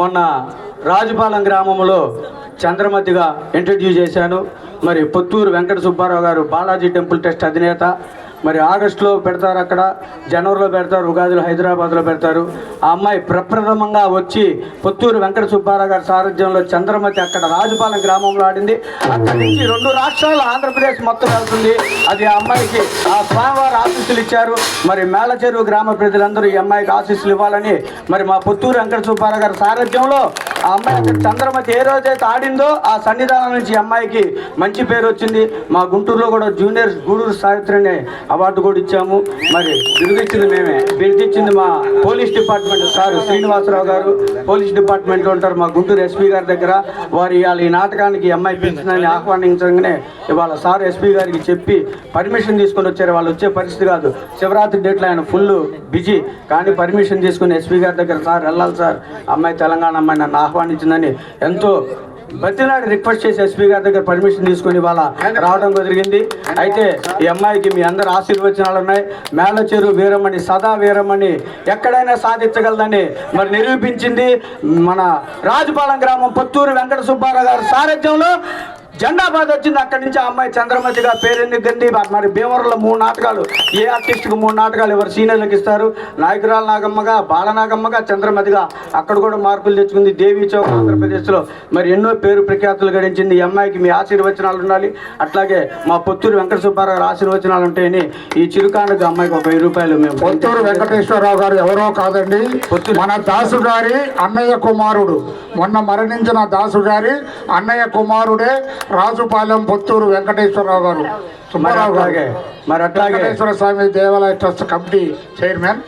మొన్న రాజుపాలెం గ్రామంలో చంద్రమతిగా ఇంట్రడ్యూస్ చేశాను. మరి పుత్తూరు వెంకట సుబ్బారావు గారు బాలాజీ టెంపుల్ ట్రస్ట్ అధినేత మరి ఆగస్టులో పెడతారు అక్కడ జనవరిలో పెడతారు ఉగాదిలో హైదరాబాద్లో పెడతారు. ఆ అమ్మాయి ప్రప్రథమంగా వచ్చి పుత్తూరు వెంకట సుబ్బారావు గారి సారథ్యంలో చంద్రమతి అక్కడ రాజుపాలెం గ్రామంలో ఆడింది. అక్కడి నుంచి రెండు రాష్ట్రాలు ఆంధ్రప్రదేశ్ మొత్తం వెళ్తుంది. అది ఆ అమ్మాయికి ఆ స్వామివారి ఆశీస్సులు ఇచ్చారు. మరి మేళచెరువు గ్రామ ప్రజలందరూ ఈ అమ్మాయికి ఆశీస్సులు ఇవ్వాలని మరి మా పుత్తూరు వెంకట సుబ్బారావు గారి సారథ్యంలో ఆ అమ్మాయి అక్కడ చంద్రమతి ఏ రోజైతే ఆడిందో ఆ సన్నిధానం నుంచి ఈ అమ్మాయికి మంచి పేరు వచ్చింది. మా గుంటూరులో కూడా జూనియర్ గూడూరు సావిత్రిని అనే అవార్డు కూడా ఇచ్చాము. మరి బిరుదిచ్చింది మేమే. బిరుదిచ్చింది మా పోలీస్ డిపార్ట్మెంట్ సార్ శ్రీనివాసరావు గారు. పోలీస్ డిపార్ట్మెంట్లో ఉంటారు మా గుంటూరు ఎస్పీ గారి దగ్గర. వారు ఇవాళ ఈ నాటకానికి అమ్మాయి పిలిచిందని ఆహ్వానించగానే ఇవాళ సార్ ఎస్పీ గారికి చెప్పి పర్మిషన్ తీసుకొని వచ్చారు. వాళ్ళు వచ్చే పరిస్థితి కాదు. శివరాత్రి డేట్లో ఆయన ఫుల్ బిజీ. కానీ పర్మిషన్ తీసుకుని ఎస్పీ గారి దగ్గర సార్ వెళ్ళాలి సార్ అమ్మాయి తెలంగాణ అమ్మాయి నన్ను ఆహ్వానించిందని ఎంతో ప్రతినాడు రిక్వెస్ట్ చేసి ఎస్పీ గారి దగ్గర పర్మిషన్ తీసుకుని వాళ్ళ రావడం జరిగింది. అయితే ఈ అమ్మాయికి మీ అందరు ఆశీర్వచనాలు ఉన్నాయి. మేళ చెరువు వీరమణి సదా వీరమణి ఎక్కడైనా సాధించగలదని మరి నిరూపించింది మన రాజుపాలెం గ్రామం పుత్తూరు వెంకట సుబ్బారావు గారి సారథ్యంలో జెండా బాధ వచ్చింది. అక్కడి నుంచి ఆ అమ్మాయి చంద్రమతిగా పేరెందుకండి మరి భీమవరంలో మూడు నాటకాలు ఏ ఆర్టిస్ట్కి మూడు నాటకాలు ఎవరు సీనియర్లకు ఇస్తారు? నాయకురాల నాగమ్మగా బాలనాగమ్మగా చంద్రమతిగా. అక్కడ కూడా మార్పులు తెచ్చుకుంది దేవీ చౌక్ ఆంధ్రప్రదేశ్లో. మరి ఎన్నో పేరు ప్రఖ్యాతులు గడించింది ఈ అమ్మాయికి. మీ ఆశీర్వచనాలు ఉండాలి. అట్లాగే మా పొత్తూరు వెంకట సుబ్బారావు ఆశీర్వచనాలు ఉంటాయని ఈ చిరుకానుక అమ్మాయికి ఒక వెయ్యి రూపాయలు మేము పొత్తూరు వెంకటేశ్వరరావు గారు ఎవరో కాదండి. మన దాసు గారి అన్నయ్య కుమారుడు. మొన్న మరణించిన దాసు గారి అన్నయ్య కుమారుడే రాజుపాలెం పొత్తూరు వెంకటేశ్వరరావు గారు. సుబ్బారావు గారు. మరి అట్లాగే. వెంకటేశ్వర స్వామి దేవాలయ ట్రస్ట్ కమిటీ చైర్మన్.